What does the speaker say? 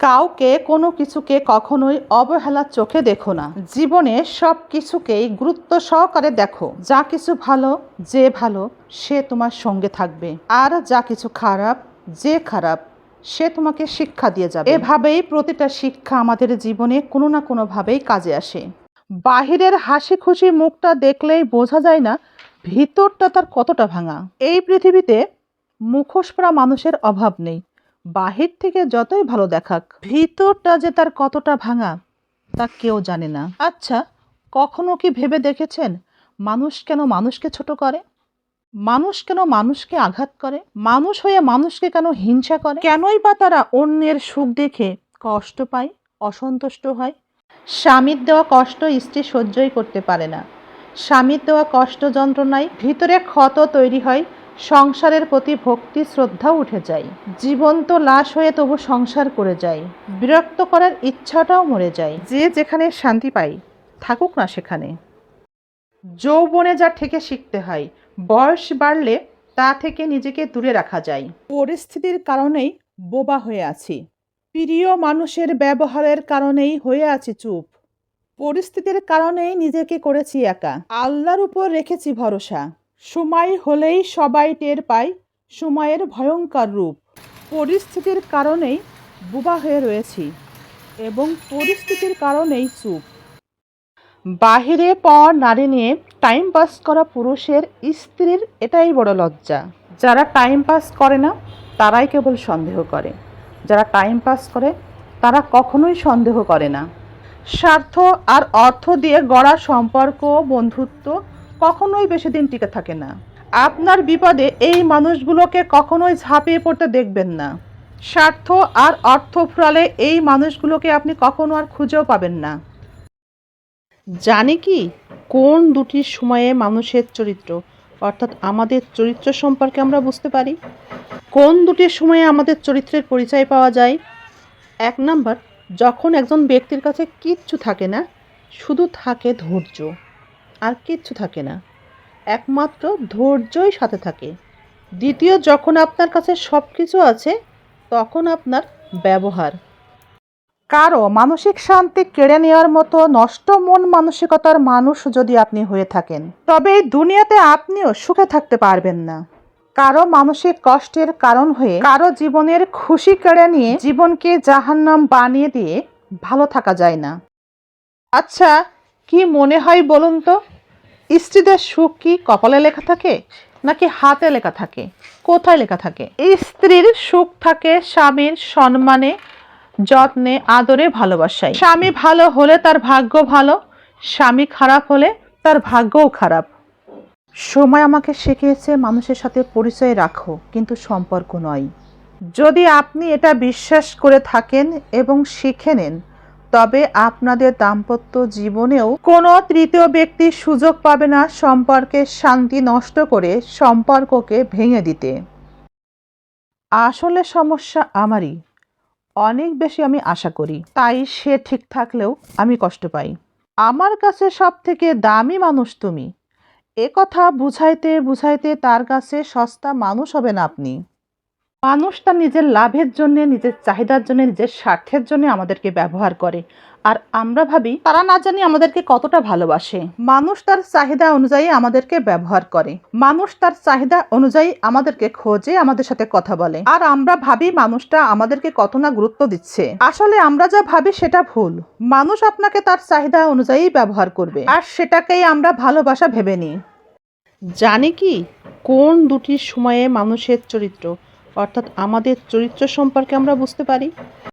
কাউকে কোনো কিছুকে কখনোই অবহেলার চোখে দেখো না। জীবনে সব কিছুকেই গুরুত্ব সহকারে দেখো। যা কিছু ভালো, যে ভালো, সে তোমার সঙ্গে থাকবে। আর যা কিছু খারাপ, যে খারাপ, সে তোমাকে শিক্ষা দিয়ে যাবে। এভাবেই প্রতিটা শিক্ষা আমাদের জীবনে কোনো না কোনোভাবেই কাজে আসে। বাহিরের হাসি খুশি মুখটা দেখলেই বোঝা যায় না, ভিতরটা তার কতটা ভাঙা। এই পৃথিবীতে মুখোশ পরা মানুষের অভাব নেই। বাহির থেকে যতই ভালো দেখাক, ভিতরটা যে তার কতটা ভাঙা, তা কেউ জানে না। আচ্ছা কখনো কি ভেবে দেখেছেন মানুষ কেন মানুষকে ছোট করে? মানুষ কেন মানুষকে আঘাত করে? মানুষ হয়ে মানুষকে কেন হিংসা করে? কেনই বা তারা অন্যের সুখ দেখে কষ্ট পায়, অসন্তুষ্ট হয়? স্বামীর দেওয়া কষ্ট স্ত্রী সহ্যই করতে পারে না। স্বামীর দেওয়া কষ্ট যন্ত্রণায় ভিতরে ক্ষত তৈরি হয় সংসারের প্রতি ভক্তি, শ্রদ্ধা উঠে যায়। জীবন্ত লাশ হয়ে তবু সংসার করে যায়। বিরক্ত করার ইচ্ছাটাও মরে যায়। যে যেখানে শান্তি পায়, থাকুক না সেখানে। যৌবনে যা থেকে শিখতে হয়, বয়স বাড়লে তা থেকে নিজেকে দূরে রাখা যায়। পরিস্থিতির কারণেই বোবা হয়ে আছি। প্রিয় মানুষের ব্যবহারের কারণেই হয়ে আছি চুপ। পরিস্থিতির কারণেই নিজেকে করেছি একা। আল্লাহর উপর রেখেছি ভরসা। সময় হলেই সবাই টের পায়, সময়ের ভয়ঙ্কর রূপ। পরিস্থিতির কারণেই বোবা হয়ে রয়েছি এবং পরিস্থিতির কারণেই চুপ। বাহিরে পর নারী নিয়ে টাইম পাস করা পুরুষের স্ত্রীর এটাই বড় লজ্জা। যারা টাইম পাস করে না, তারাই কেবল সন্দেহ করে। যারা টাইম পাস করে, তারা কখনোই সন্দেহ করে না। স্বার্থ আর অর্থ দিয়ে গড়া সম্পর্ক, বন্ধুত্ব কখনোই বেশি দিন টিকে থাকে না। আপনার বিপদে এই মানুষগুলোকে কখনোই ঝাঁপিয়ে পড়তে দেখবেন না। স্বার্থ আর অর্থ ফুরালে এই মানুষগুলোকে আপনি কখনো আর খুঁজেও পাবেন না। জানি কি, কোন দুটি সময়ে মানুষের চরিত্র, অর্থাৎ আমাদের চরিত্র সম্পর্কে আমরা বুঝতে পারি? কোন দুটি সময়ে আমাদের চরিত্রের পরিচয় পাওয়া যায়? এক নাম্বার, যখন একজন ব্যক্তির কাছে কিচ্ছু থাকে না, শুধু থাকে ধৈর্য। আর কিচ্ছু থাকে না। একমাত্র ধৈর্যই সাথে থাকে। দ্বিতীয়, যখন আপনার কাছে সব কিছু আছে, তখন আপনার ব্যবহার। কারও মানসিক শান্তি কেড়ে নেওয়ার মতো নষ্ট মন মানসিকতার মানুষ যদি আপনি হয়ে থাকেন, তবে এই দুনিয়াতে আপনিও সুখে থাকতে পারবেন না। কারও মানসিক কষ্টের কারণ হয়ে কারও জীবনের খুশি কেড়ে নিয়ে জীবনকে জাহান্নাম বানিয়ে দিয়ে ভালো থাকা যায় না। আচ্ছা কি মনে হয় বলুন তো? স্ত্রীদের সুখ কি কপালে লেখা থাকে নাকি হাতে লেখা থাকে? কোথায় লেখা থাকে? স্ত্রীর সুখ থাকে স্বামীর সম্মানে, যত্নে, আদরে, ভালোবাসায়। স্বামী ভালো হলে তার ভাগ্য ভালো, স্বামী খারাপ হলে তার ভাগ্যও খারাপ। সময় আমাকে শিখিয়েছে মানুষের সাথে পরিচয় রাখো, কিন্তু সম্পর্ক নয়। যদি আপনি এটা বিশ্বাস করে থাকেন এবং শিখে নেন তবে আপনাদের দাম্পত্য জীবনেও কোনো তৃতীয় ব্যক্তি সুযোগ পাবে না সম্পর্কে শান্তি নষ্ট করে সম্পর্ককে ভেঙে দিতে। আসলে সমস্যা আমারই। অনেক বেশি আমি আশা করি, তাই সে ঠিক থাকলেও আমি কষ্ট পাই। আমার কাছে সব থেকে দামি মানুষ তুমি। এ কথা বুঝাইতে বুঝাইতে তার কাছে সস্তা মানুষ হবে না আপনি। মানুষ তার নিজের লাভের জন্য, নিজের চাহিদার জন্য, নিজের স্বার্থের জন্য আমাদেরকে ব্যবহার করে। আর আমরা ভাবি, তারা না জানি আমাদেরকে কতটা ভালোবাসে। মানুষ তার চাহিদা অনুযায়ী আমাদেরকে ব্যবহার করে। মানুষ তার চাহিদা অনুযায়ী আমাদেরকে খোঁজে, আমাদের সাথে কথা বলে। আর আমরা ভাবি, মানুষটা আমাদেরকে কত না গুরুত্ব দিচ্ছে। আসলে আমরা যা ভাবি সেটা ভুল। মানুষ আপনাকে তার চাহিদা অনুযায়ী ব্যবহার করবে। আর সেটাকেই আমরা ভালোবাসা ভেবে নিই। জানি কি, কোন দুটি সময়ে মানুষের চরিত্র অর্থাৎ আমাদের চরিত্র সম্পর্কে আমরা বুঝতে পারি।